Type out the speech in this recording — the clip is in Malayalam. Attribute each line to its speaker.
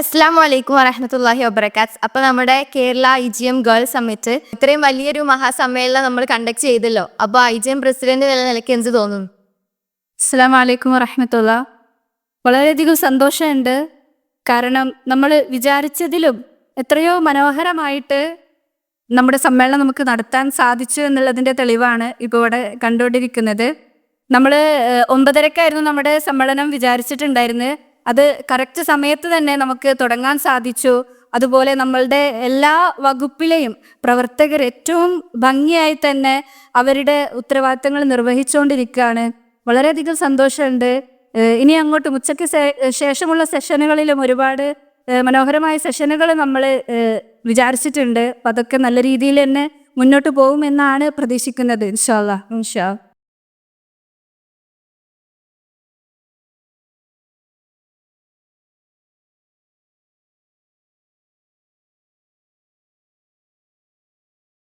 Speaker 1: അസ്സാം വലൈക്കും വറഹമത്തല്ലാഹി വബർക്കാത്ത് അപ്പൊ നമ്മുടെ Kerala I G M girls summit ഇത്രയും വലിയൊരു മഹാസമ്മേളനം നമ്മൾ കണ്ടക്ട് ചെയ്തല്ലോ. അപ്പൊ ഐ ജി എം പ്രസിഡന്റ് എന്ന നിലയ്ക്ക് എന്ത് തോന്നുന്നു
Speaker 2: അസ്സാം വലൈക്കും വറഹമത്തുള്ള. വളരെയധികം സന്തോഷമുണ്ട്. കാരണം നമ്മൾ വിചാരിച്ചതിലും എത്രയോ മനോഹരമായിട്ട് നമ്മുടെ സമ്മേളനം നമുക്ക് നടത്താൻ സാധിച്ചു എന്നുള്ളതിന്റെ തെളിവാണ് ഇപ്പോൾ ഇവിടെ കണ്ടുകൊണ്ടിരിക്കുന്നത്. നമ്മൾ ഒമ്പതരക്കായിരുന്നു നമ്മുടെ സമ്മേളനം വിചാരിച്ചിട്ടുണ്ടായിരുന്നത്. അത് കറക്റ്റ് സമയത്ത് തന്നെ നമുക്ക് തുടങ്ങാൻ സാധിച്ചു. അതുപോലെ നമ്മളുടെ എല്ലാ വകുപ്പിലെയും പ്രവർത്തകർ ഏറ്റവും ഭംഗിയായി തന്നെ അവരുടെ ഉത്തരവാദിത്തങ്ങൾ നിർവഹിച്ചുകൊണ്ടിരിക്കുകയാണ്. വളരെയധികം സന്തോഷമുണ്ട്. ഇനി അങ്ങോട്ട് ഉച്ചയ്ക്ക് ശേഷമുള്ള സെഷനുകളിലും ഒരുപാട് മനോഹരമായ സെഷനുകൾ നമ്മൾ വിചാരിച്ചിട്ടുണ്ട്. അതൊക്കെ നല്ല രീതിയിൽ തന്നെ മുന്നോട്ട് പോകുമെന്നാണ് പ്രതീക്ഷിക്കുന്നത് ഇൻഷാല്ല ഇൻഷാ.